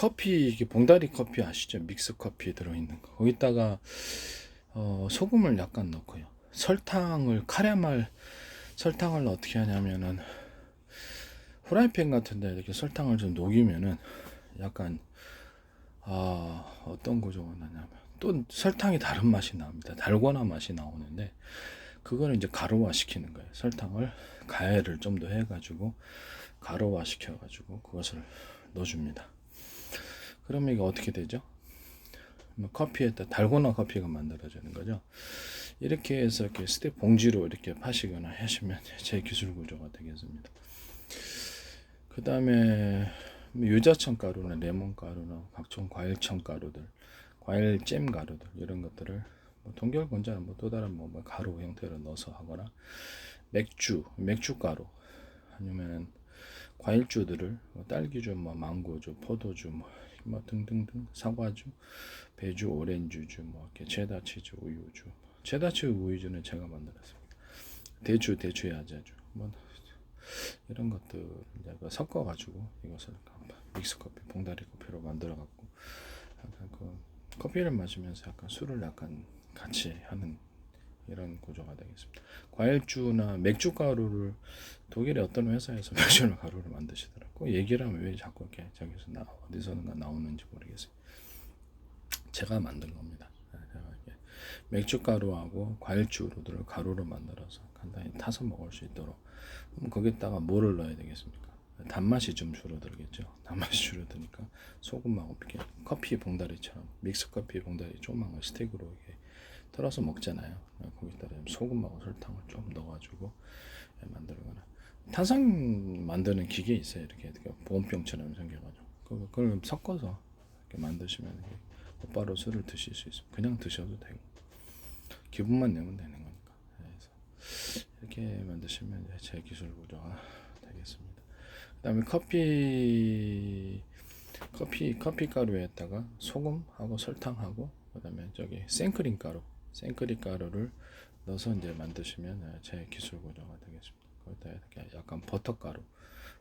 커피 이게 봉다리 커피 아시죠? 믹스 커피 들어있는 거. 거기다가 어, 소금을 약간 넣고요. 설탕을 카레말 설탕을 어떻게 하냐면은 후라이팬 같은데 이렇게 설탕을 좀 녹이면은 약간 아 어떤 구조가 나냐면 또 설탕이 다른 맛이 납니다. 달고나 맛이 나오는데 그거는 이제 가루화 시키는 거예요. 설탕을 가열을 좀더 해가지고 가루화 시켜가지고 그것을 넣어줍니다. 그러면 이게 어떻게 되죠? 뭐 커피에다 달고나 커피가 만들어지는 거죠. 이렇게 해서 이렇게 스텝 봉지로 이렇게 파시거나 하시면 제 기술 구조가 되겠습니다. 그 다음에 유자청 가루나 레몬 가루나 각종 과일청 가루들, 과일 잼 가루들 이런 것들을 뭐 동결 건자나 뭐또 다른 뭐, 뭐 가루 형태로 넣어서 하거나 맥주, 맥주 가루 아니면 과일주들을 뭐 딸기주, 뭐 망고주, 포도주, 뭐, 뭐 등등등. 사과주, 배주, 오렌지주, 뭐 이렇게 체다 치즈, 우유주, 체다 치즈, 우유주는 제가 만들었습니다. 대추, 대추 야자주, 뭐 이런 것들 이제 그 섞어 가지고 이것을 믹스 커피, 봉다리 커피로 만들어 갖고 약간 그 커피를 마시면서 약간 술을 약간 같이 하는 이런 구조가 되겠습니다. 과일주나 맥주 가루를 독일의 어떤 회사에서 맥주 가루를 만드시더라고. 얘기를 하면 왜 자꾸 이렇게 저기서 나 어디서는가 나오는지 모르겠어요. 제가 만든 겁니다. 네, 맥주 가루하고 과일주를 가루로 만들어서 간단히 타서 먹을 수 있도록. 그럼 거기다가 뭐를 넣어야 되겠습니까? 단맛이 좀 줄어들겠죠. 단맛이 줄어드니까 소금하고 이렇게 커피 봉다리처럼 믹스 커피 봉다리 조그만 거 스틱으로 이렇게 털어서 먹잖아요. 거기다 소금하고 설탕을 좀 넣어가지고 만들거나 탄산 만드는 기계 있어요. 이렇게, 이렇게 보온병처럼 생겨가지고 그걸 섞어서 이렇게 만드시면 곧바로 술을 드실 수 있어요. 그냥 드셔도 되고 기분만 내면 되는 거니까. 그래서 이렇게 만드시면 제 기술 구조가 되겠습니다. 그다음에 커피 커피 커피 가루에다가 소금하고 설탕하고 그다음에 저기 생크림 가루 생크림 가루를 넣어서 이제 만드시면 제 기술 구조가 되겠습니다. 거기다 이렇게 약간 버터 가루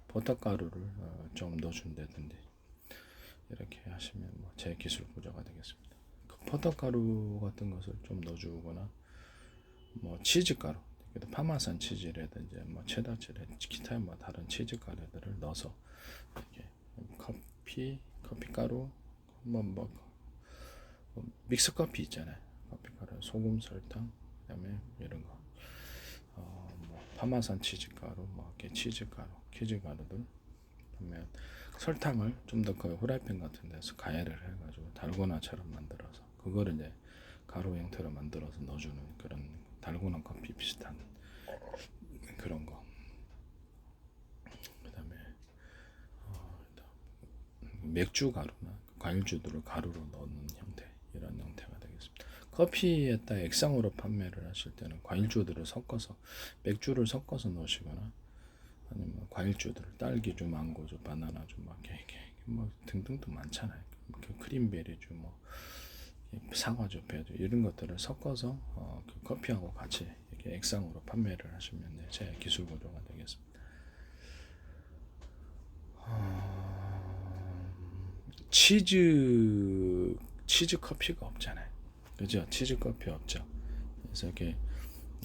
버터 가루를 어, 좀 넣어준다든지 이렇게 하시면 뭐 제 기술 구조가 되겠습니다. 그 버터 가루 같은 것을 좀 넣어주거나 뭐 치즈 가루 파마산 치즈라든지 뭐 체다 치즈 기타 뭐 다른 치즈 가루들을 넣어서 이렇게 커피 커피 가루 뭐, 뭐, 뭐 믹스 커피 있잖아요 가루 소금 설탕 그다음에 이런 거 어, 뭐 파마산 치즈 가루 뭐 이렇게 치즈 가루 치즈 가루들 그러면 설탕을 좀 더 그 후라이팬 같은 데서 가열을 해가지고 달고나처럼 만들어서 그거를 이제 가루 형태로 만들어서 넣어주는 그런 달고나 커피 비슷한 그런 거. 그다음에 어, 맥주 가루나 과일주들을 가루로 넣는 형태 이런. 커피에다 액상으로 판매를 하실 때는 과일주들을 섞어서 맥주를 섞어서 넣으시거나 아니면 과일주들을 딸기주, 망고주, 바나나주 막 이렇게 뭐 등등도 많잖아요. 그 크림베리주 뭐 사과주, 배주 이런 것들을 섞어서 어, 그 커피하고 같이 이렇게 액상으로 판매를 하시면 네, 제 기술 구조가 되겠습니다. 어, 치즈 치즈 커피가 없잖아요. 그죠? 치즈 커피 없죠. 그래서 이렇게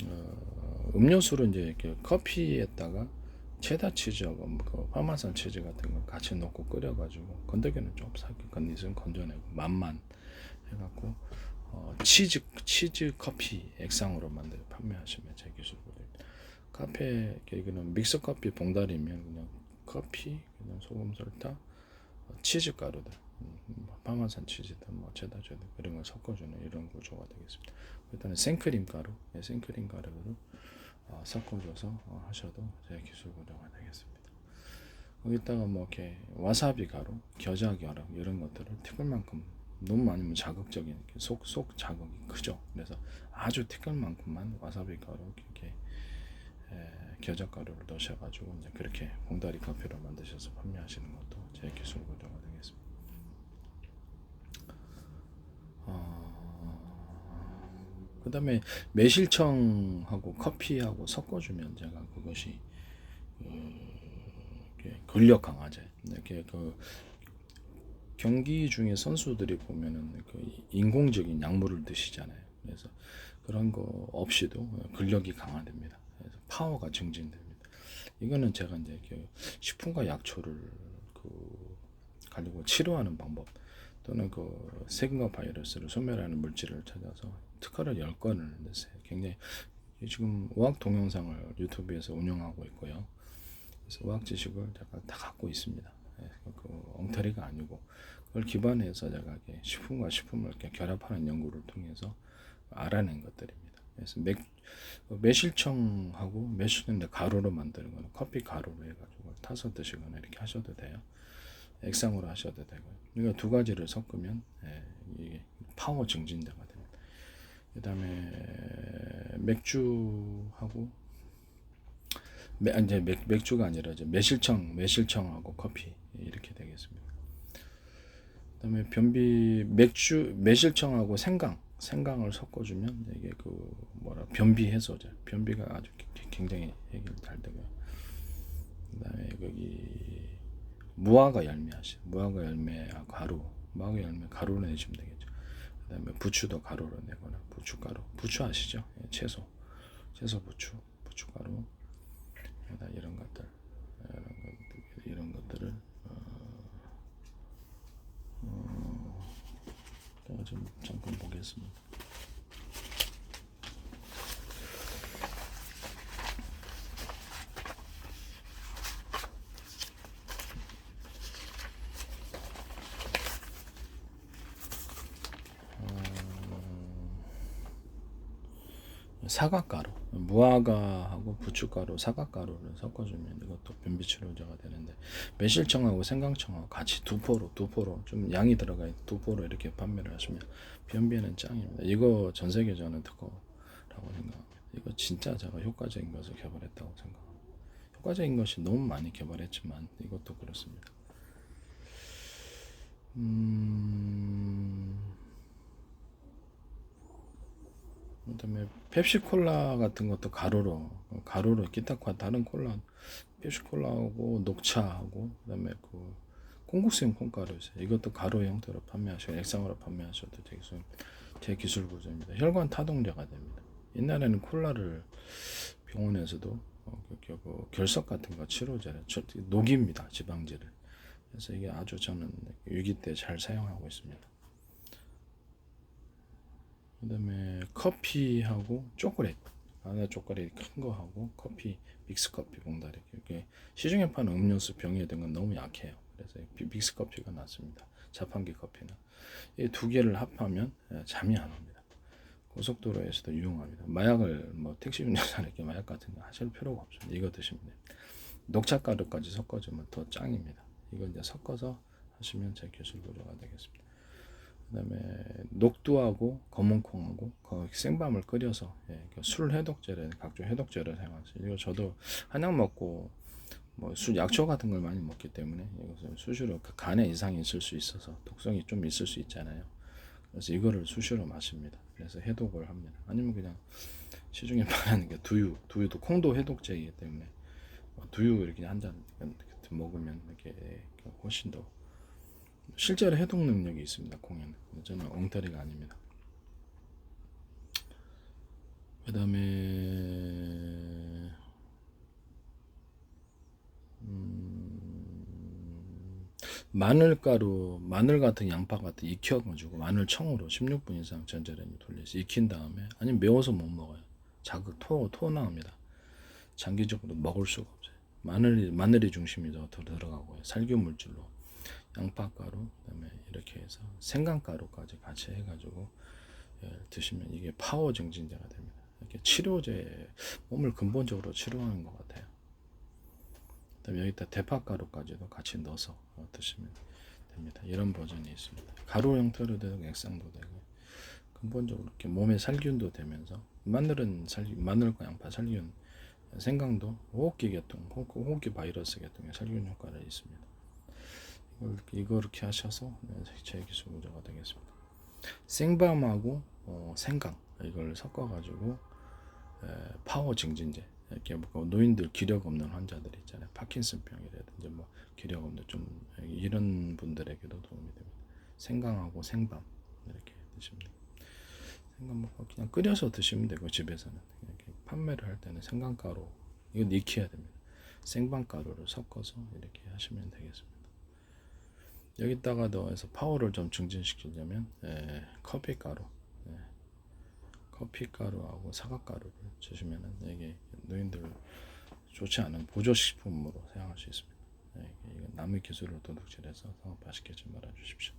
어, 음료수로 이제 이렇게 커피에다가 체다 치즈하고 뭐그 파마산 치즈 같은 거 같이 넣고 끓여가지고 건더기는 좀 살게 건니는 건져내고 맛만 해갖고 어, 치즈 치즈 커피 액상으로 만들어 판매하시면 제 기술거든요. 카페 여기는 믹스 커피 봉다리면 그냥 커피 그냥 소금 설탕 어, 치즈 가루들 음, 뭐 파마산 치즈든 뭐 체다 치즈 그런 걸 섞어주는 이런 구조가 되겠습니다. 일단은 생크림 가루, 네, 생크림 가루를 어, 섞어줘서 어, 하셔도 제 기술 구조가 되겠습니다. 거기다가 뭐 이렇게 와사비 가루, 겨자 가루 이런 것들을 티끌 만큼 너무 많으면 자극적인 속속 자극이 크죠. 그래서 아주 티끌 만큼만 와사비 가루 이렇게 에, 겨자 가루를 넣으셔가지고 이제 그렇게 봉다리 커피로 만드셔서 판매하시는 것도 제 기술 구조가 되겠습니다. 어, 그 다음에 매실청하고 커피하고 섞어주면 제가 그것이 그, 근력 강화제 이렇게 그 경기 중에 선수들이 보면은 그 인공적인 약물을 드시잖아요. 그래서 그런 거 없이도 근력이 강화됩니다. 그래서 파워가 증진됩니다. 이거는 제가 이제 그 식품과 약초를 그 가지고 치료하는 방법 또는 그 세균과 바이러스를 소멸하는 물질을 찾아서 특허를 10건을 냈어요. 굉장히 지금 의학 동영상을 유튜브에서 운영하고 있고요. 그래서 의학 지식을 제가 다 갖고 있습니다. 예, 그 엉터리가 아니고 그걸 기반해서 제가 식품과 식품을 이렇게 결합하는 연구를 통해서 알아낸 것들입니다. 그래서 맥, 매실청하고 매실인데 가루로 만드는 거는 커피 가루로 해가지고 타서 드시거나 이렇게 하셔도 돼요. 액상으로 하셔도 되고요. 이거 두 가지를 섞으면 예, 이게 파워 증진제가 됩니다. 그 다음에 맥주하고 매, 아니, 이제 맥, 맥주가 아니라 이제 매실청 매실청하고 커피 이렇게 되겠습니다. 그다음에 변비 맥주 매실청하고 생강 생강을 섞어주면 이게 그 뭐라 변비 해소제 변비가 아주 기- 굉장히 해결 잘 되고요. 그다음에 거기 무화과 열매 하시 무화과 열매 아, 가루 무화과 열매 가루로 내시면 되겠죠. 그다음에 부추도 가루로 내거나 부추가루 부추 아시죠? 예, 채소 채소 부추 부추가루 그다 이런 것들 이런 것들 이런 것들을 어, 제가 좀 잠깐 보겠습니다. 사과가루, 무화과하고 부추가루, 사과가루를 섞어주면 이것도 변비 치료제가 되는데 매실청하고 생강청하고 같이 두 포로, 두 포로 좀 양이 들어가 있는 두 포로 이렇게 판매를 하시면 변비에는 짱입니다. 이거 전 세계 저는 특허라고 생각합니다. 이거 진짜 제가 효과적인 것을 개발했다고 생각합니다. 효과적인 것이 너무 많이 개발했지만 이것도 그렇습니다. 음... 그다음에 펩시콜라 같은 것도 가루로 가루로 기타과 다른 콜라 펩시콜라하고 녹차하고 그다음에 그 콩국수용 콩가루 있어요. 이것도 가루 형태로 판매하시고 액상으로 판매하셔도 되겠어요. 제 기술 구조입니다. 혈관 타동제가 됩니다. 옛날에는 콜라를 병원에서도 어, 그, 그, 그 결석 같은 거 치료제를 저- 녹입니다. 지방제를. 그래서 이게 아주 저는 위기 때 잘 사용하고 있습니다. 그 다음에 커피하고 초콜릿 안에 초콜릿 큰 거 하고 커피 믹스 커피 봉다리 이렇게 시중에 파는 음료수 병에 든 건 너무 약해요. 그래서 이 믹스 커피가 낫습니다. 자판기 커피는 이 두 개를 합하면 예, 잠이 안 옵니다. 고속도로에서도 유용합니다. 마약을 뭐 택시 운전사에게 마약 같은 거 하실 필요가 없습니다. 이거 드시면 돼요. 녹차 가루까지 섞어주면 더 짱입니다. 이거 이제 섞어서 하시면 제 기술 구조가 되겠습니다. 그다음에 녹두하고 검은콩하고 그 생밤을 끓여서 예, 그술 해독제를 각종 해독제를 사용하세요. 이거 저도 한약 먹고 뭐술 약초 같은 걸 많이 먹기 때문에 이것을 수시로 그 간에 이상이 있을 수 있어서 독성이 좀 있을 수 있잖아요. 그래서 이거를 수시로 마십니다. 그래서 해독을 합니다. 아니면 그냥 시중에 파는 게 두유, 두유도 콩도 해독제이기 때문에 어, 두유 이렇게 한 잔 먹으면 이렇게 훨씬 더 실제로 해독 능력이 있습니다. 근데 저는 엉터리가 아닙니다. 그 다음에 음, 마늘가루, 마늘 같은 양파 같은 익혀가지고 마늘청으로 16분 이상 전자레인지 돌려서 익힌 다음에 아니면 매워서 못 먹어요. 자극 토, 토 나옵니다. 장기적으로 먹을 수가 없어요. 마늘이 마늘이 중심이 더 들어가고요. 살균 물질로 양파가루 그다음에 이렇게 해서 생강가루까지 같이 해가지고 예, 드시면 이게 파워 증진제가 됩니다. 이렇게 치료제 몸을 근본적으로 치료하는 것 같아요. 그다음에 여기다 대파가루까지도 같이 넣어서 어, 드시면 됩니다. 이런 버전이 있습니다. 가루 형태로 되고 액상도 되고 근본적으로 이렇게 몸에 살균도 되면서 마늘은 살균, 마늘과 양파 살균, 생강도 호흡기 계통, 호- 호흡기 바이러스 계통에 살균 효과가 있습니다. 이걸 이거 이렇게 하셔서 네, 제 기술 구조가 되겠습니다. 생밤하고 어, 생강 이걸 섞어가지고 에, 파워 증진제 이렇게 뭐 노인들 기력 없는 환자들 있잖아요. 파킨슨병이라든지 뭐 기력 없는 좀 이런 분들에게도 도움이 됩니다. 생강하고 생밤 이렇게 드시면 돼요. 생강 먹고 그냥 끓여서 드시면 되고 집에서는 이렇게 판매를 할 때는 생강가루 이건 익혀야 됩니다. 생방가루를 섞어서 이렇게 하시면 되겠습니다. 여기다가 넣어서 파워를 좀 증진시키려면 예, 커피가루, 예, 커피가루하고 사과가루를 주시면은 이게 노인들 좋지 않은 보조식품으로 사용할 수 있습니다. 예, 이거 남의 기술을 도둑질해서 상업화시키지 말아 주십시오.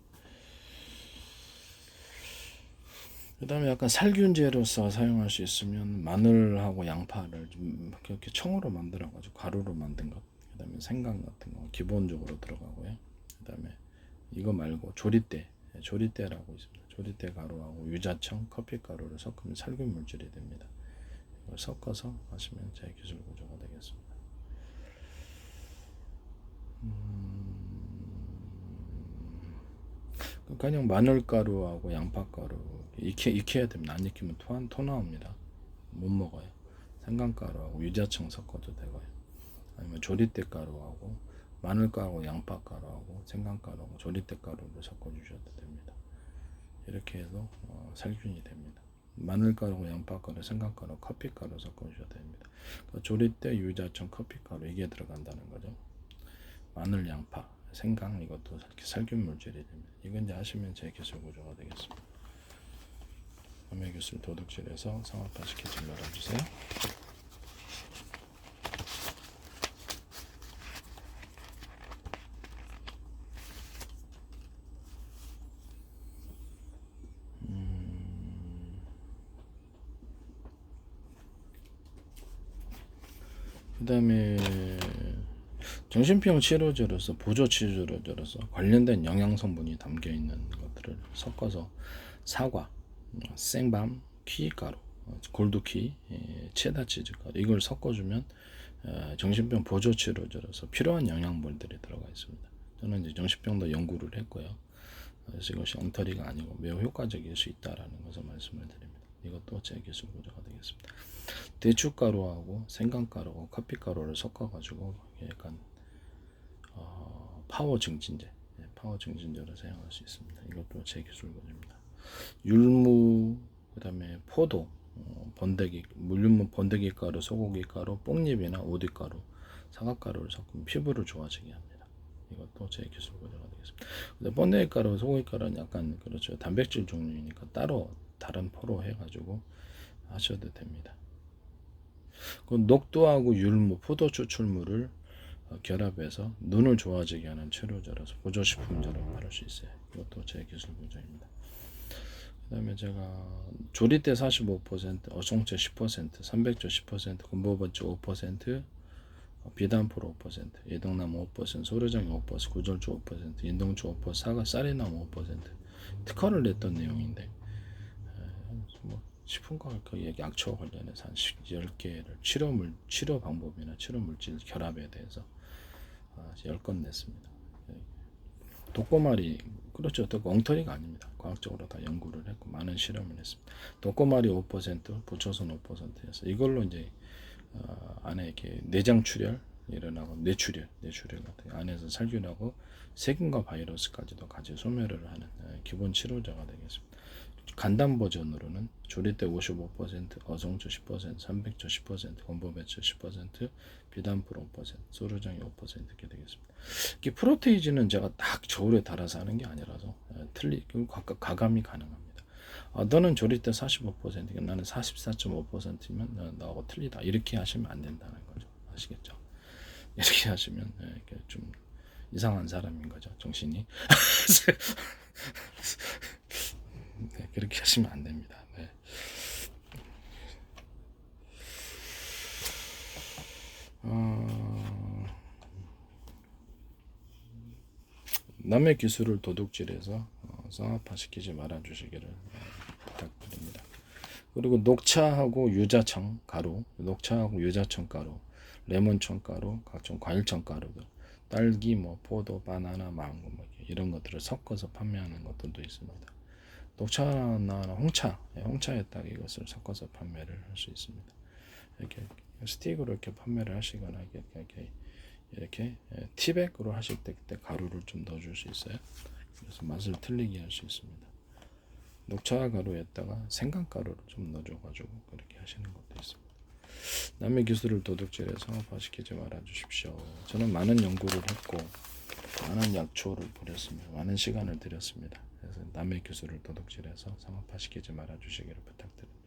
그 다음에 약간 살균제로서 사용할 수 있으면 마늘하고 양파를 좀 이렇게 청으로 만들어 가지고 가루로 만든 것. 그 다음에 생강 같은 거 기본적으로 들어가고요. 그 다음에 이거 말고 조리대, 예, 조리대라고 있습니다. 조리대 가루하고 유자청, 커피 가루를 섞으면 살균 물질이 됩니다. 이걸 섞어서 하시면 제 기술 구조가 되겠습니다. 음, 그냥 마늘 가루하고 양파 가루 익혀, 익혀야 됩니다. 안 익히면 토, 토 나옵니다. 못 먹어요. 생강 가루하고 유자청 섞어도 되고요. 아니면 조리대 가루하고 마늘가루하고 양파가루하고 생강가루하고 조리대 가루를 섞어 주셔도 됩니다. 이렇게 해서 어, 살균이 됩니다. 마늘가루, 양파가루, 생강가루, 커피가루 섞어 주셔도 됩니다. 그 조리대, 유자청, 커피가루 이게 들어간다는 거죠. 마늘, 양파, 생강 이것도 살균 물질이 됩니다. 이건 이제 하시면 제 기술 구조가 되겠습니다. 남의 기술 도둑질해서 상업화시키지 말아주세요. 그다음에 정신병 치료제로서 보조 치료제로서 관련된 영양 성분이 담겨 있는 것들을 섞어서 사과, 음, 생밤, 키가루, 어, 골드키, 예, 체다 치즈 가루 이걸 섞어주면 어, 정신병 보조 치료제로서 필요한 영양분들이 들어가 있습니다. 저는 이제 정신병도 연구를 했고요. 그래서 이것이 엉터리가 아니고 매우 효과적일 수 있다라는 것을 말씀을 드립니다. 이것도 제 기술 구조가 되겠습니다. 대추가루하고 생강가루하고 커피가루를 섞어가지고 약간 어, 파워 증진제, 예, 파워 증진제로 사용할 수 있습니다. 이것도 제 기술 구조입니다. 율무, 그 다음에 포도, 어, 번데기, 물륜무 번데기 가루, 소고기 가루, 뽕잎이나 오디 가루, 사과가루를 섞으면 피부를 좋아지게 합니다. 이것도 제 기술 구조가 되겠습니다. 근데 번데기 가루, 소고기 가루는 약간 그렇죠 단백질 종류이니까 따로 다른 포로 해가지고 하셔도 됩니다. 그 녹두하고 율무, 포도 추출물을 어, 결합해서 눈을 좋아지게 하는 치료제라서 보조식품제로 말할 수 있어요. 이것도 제 기술 구조입니다. 그 다음에 제가 조리대 45%, 어종체 10%, 300조 10%, 군보버주 5%, 어, 비단포로 5%, 예동나무 5%, 소르장 5%, 구절주 5%, 인동주 5%, 사과 쌀이나무 5% 특허를 냈던 내용인데 식품과 그 약초 관련해서 한 10개를 치료물 치료 방법이나 치료 물질 결합에 대해서 10건 냈습니다. 예. 독고말이 그렇죠. 또 엉터리가 아닙니다. 과학적으로 다 연구를 했고 많은 실험을 했습니다. 독고말이 5%, 부초선 5%였어. 이걸로 이제 어, 안에 이렇게 내장 출혈 일어나고 뇌출혈, 뇌출혈 같은 거 안에서 살균하고 세균과 바이러스까지도 같이 소멸을 하는 어, 기본 치료제가 되겠습니다. 간단 버전으로는 조리대 55%, 어성초 10%, 300조 10%, 건보배추 10%, 비단프로 5%, 소르장이 5% 이렇게 되겠습니다. 이게 프로테이지는 제가 딱 저울에 달아서 하는 게 아니라서 예, 틀리 각각 가감이 가능합니다. 아, 너는 조리대 45%, 나는 44.5%면 나하고 틀리다 이렇게 하시면 안 된다는 거죠. 아시겠죠? 이렇게 하시면 예, 이렇게 좀 이상한 사람인 거죠. 정신이. 네, 그렇게 하시면 안 됩니다. 네. 어, 남의 기술을 도둑질해서 어, 상업화시키지 말아 주시기를 어, 부탁드립니다. 그리고 녹차하고 유자청 가루, 녹차하고 유자청 가루, 레몬청 가루, 각종 과일청 가루들, 딸기, 뭐 포도, 바나나, 망고 뭐 이런 것들을 섞어서 판매하는 것들도 있습니다. 녹차나 홍차, 예, 홍차에다가 이것을 섞어서 판매를 할 수 있습니다. 이렇게 스틱으로 이렇게 판매를 하시거나 이렇게 이렇게, 이렇게 예, 티백으로 하실 때 그때 가루를 좀 넣어줄 수 있어요. 그래서 맛을 틀리게 할 수 있습니다. 녹차 가루에다가 생강 가루를 좀 넣어줘가지고 그렇게 하시는 것도 있습니다. 남의 기술을 도둑질해 상업화시키지 말아 주십시오. 저는 많은 연구를 했고 많은 약초를 부렸습니다. 많은 시간을 들였습니다. 그래서 남의 기술을 도둑질해서 상업화시키지 말아 주시기를 부탁드립니다.